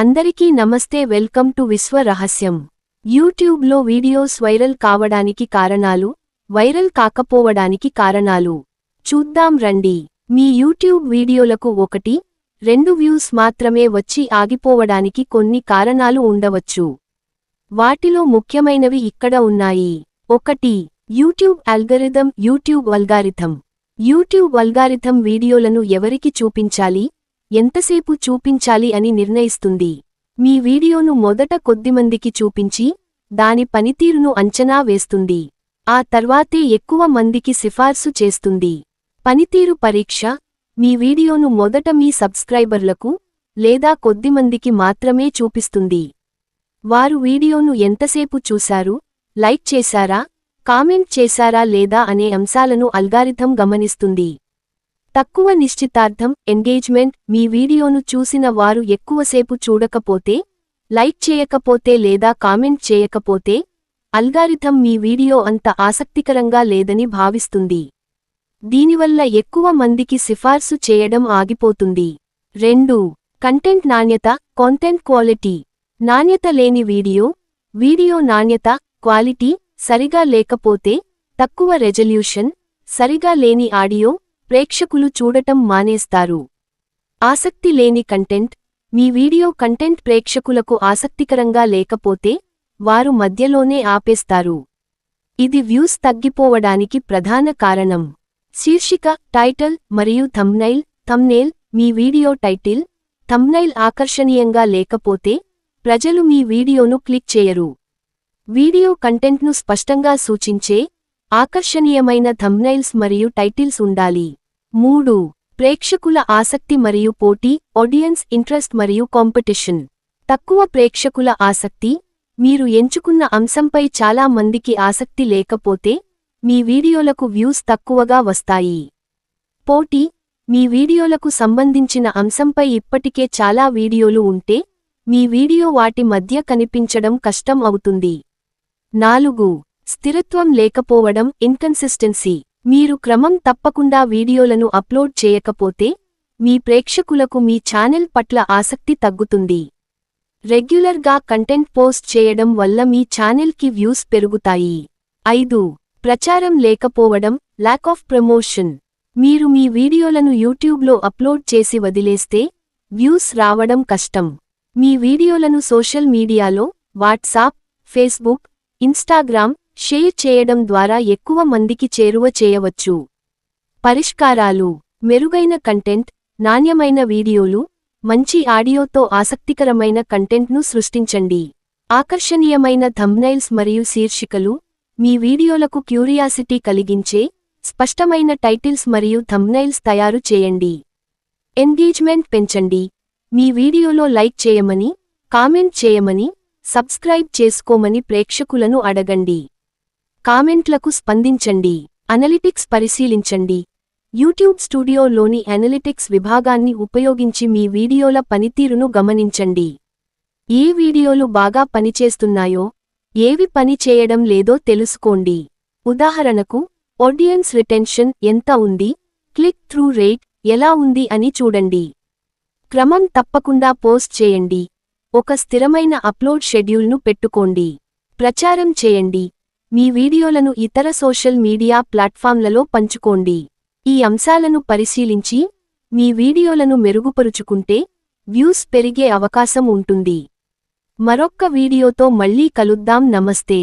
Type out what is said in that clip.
అందరికీ నమస్తే welcome to విశ్వ రహస్యం. యూట్యూబ్లో వీడియోస్ వైరల్ కావడానికి కారణాలు వైరల్ కాకపోవడానికి కారణాలు. చూద్దాం రండి. మీ యూట్యూబ్ వీడియోలకు ఒకటి రెండు వ్యూస్ మాత్రమే వచ్చి ఆగిపోవడానికి కొన్ని కారణాలు ఉండవచ్చు. వాటిలో ముఖ్యమైనవి ఇక్కడ ఉన్నాయి. ఒకటి YouTube algorithm YouTube algorithm. YouTube algorithm వీడియోలను ఎవరికి చూపించాలి? ఎంతసేపు చూపించాలి అని నిర్ణయిస్తుంది. మీ వీడియోను మొదట కొద్దిమందికి చూపించి దాని పనితీరును అంచనా వేస్తుంది. ఆ తర్వాతే ఎక్కువ మందికి సిఫార్సు చేస్తుంది. పనితీరు పరీక్ష మీ వీడియోను మొదట మీ సబ్స్క్రైబర్లకు లేదా కొద్దిమందికి మాత్రమే చూపిస్తుంది. వారు వీడియోను ఎంతసేపు చూశారు లైక్ చేశారా కామెంట్ చేశారా లేదా అనే అంశాలను అల్గారిథం గమనిస్తుంది. తక్కువ నిశ్చితార్థం ఎంగేజ్మెంట్ మీ వీడియోను చూసిన వారు ఎక్కువసేపు చూడకపోతే లైక్ చేయకపోతే లేదా కామెంట్ చేయకపోతే అల్గారిథం మీ వీడియో అంత ఆసక్తికరంగా లేదని భావిస్తుంది. దీనివల్ల ఎక్కువ మందికి సిఫార్సు చేయడం ఆగిపోతుంది. రెండు కంటెంట్ నాణ్యత కాంటెంట్ క్వాలిటీ నాణ్యత లేని వీడియో వీడియో నాణ్యత క్వాలిటీ సరిగా లేకపోతే తక్కువ రెజల్యూషన్ సరిగా లేని ఆడియో ప్రేక్షకులు చూడటం మానేస్తారు. ఆసక్తి లేని కంటెంట్ మీ వీడియో కంటెంట్ ప్రేక్షకులకు ఆసక్తికరంగా లేకపోతే వారు మధ్యలోనే ఆపేస్తారు. ఇది వ్యూస్ తగ్గిపోవడానికి ప్రధాన కారణం. శీర్షిక టైటిల్ మరియు థంబ్నైల్ థంబ్నేల్ మీ వీడియో టైటిల్ థంబ్నైల్ ఆకర్షణీయంగా లేకపోతే ప్రజలు మీ వీడియోను క్లిక్ చేయరు. వీడియో కంటెంట్ను స్పష్టంగా సూచించే ఆకర్షణీయమైన థంబ్నైల్స్ మరియు టైటిల్స్ ఉండాలి. మూడు ప్రేక్షకుల ఆసక్తి మరియు పోటీ ఆడియన్స్ ఇంట్రెస్ట్ మరియు కాంపిటీషన్. తక్కువ ప్రేక్షకుల ఆసక్తి మీరు ఎంచుకున్న అంశంపై చాలా మందికి ఆసక్తి లేకపోతే మీ వీడియోలకు వ్యూస్ తక్కువగా వస్తాయి. పోటీ మీ వీడియోలకు సంబంధించిన అంశంపై ఇప్పటికే చాలా వీడియోలు ఉంటే మీ వీడియో వాటి మధ్య కనిపించడం కష్టం అవుతుంది. నాలుగు స్థిరత్వం లేకపోవడం ఇన్కన్సిస్టెన్సీ మీరు క్రమం తప్పకుండా వీడియోలను అప్లోడ్ చేయకపోతే మీ ప్రేక్షకులకు మీ ఛానెల్ పట్ల ఆసక్తి తగ్గుతుంది. రెగ్యులర్గా కంటెంట్ పోస్ట్ చేయడం వల్ల మీ ఛానెల్కి వ్యూస్ పెరుగుతాయి. ఐదు ప్రచారం లేకపోవడం ల్యాక్ ఆఫ్ ప్రమోషన్ మీరు మీ వీడియోలను యూట్యూబ్లో అప్లోడ్ చేసి వదిలేస్తే వ్యూస్ రావడం కష్టం. మీ వీడియోలను సోషల్ మీడియాలో వాట్సాప్ ఫేస్బుక్ ఇన్స్టాగ్రామ్ షేర్ చేయడం ద్వారా ఎక్కువ మందికి చేరువ చేయవచ్చు. పరిష్కారాలు. మెరుగైన కంటెంట్ నాణ్యమైన వీడియోలు మంచి ఆడియోతో ఆసక్తికరమైన కంటెంట్ను సృష్టించండి. ఆకర్షణీయమైన థంబ్నైల్స్ మరియు శీర్షికలు మీ వీడియోలకు క్యూరియాసిటీ కలిగించే స్పష్టమైన టైటిల్స్ మరియు థంబ్నైల్స్ తయారు చేయండి. ఎంగేజ్మెంట్ పెంచండి. మీ వీడియోలో లైక్ చేయమని కామెంట్ చేయమని సబ్స్క్రైబ్ చేసుకోమని ప్రేక్షకులను అడగండి. కామెంట్లకు స్పందించండి అనలిటిక్స్ పరిశీలించండి. యూట్యూబ్ స్టూడియోలోని అనలిటిక్స్ విభాగాన్ని ఉపయోగించి మీ వీడియోల పనితీరును గమనించండి. ఏ వీడియోలు బాగా పనిచేస్తున్నాయో ఏవి పని చేయడం లేదో తెలుసుకోండి. ఉదాహరణకు ఆడియన్స్ రిటెన్షన్ ఎంత ఉంది క్లిక్ త్రూ రేట్ ఎలా ఉంది అని చూడండి. క్రమం తప్పకుండా పోస్ట్ చేయండి. ఒక స్థిరమైన అప్లోడ్ షెడ్యూల్ను పెట్టుకోండి. ప్రచారం చేయండి. మీ వీడియోలను ఇతర సోషల్ మీడియా ప్లాట్ఫామ్లలో పంచుకోండి. ఈ అంశాలను పరిశీలించి మీ వీడియోలను మెరుగుపరుచుకుంటే వ్యూస్ పెరిగే అవకాశం ఉంటుంది. మరొక్క వీడియోతో మళ్ళీ కలుద్దాం. నమస్తే.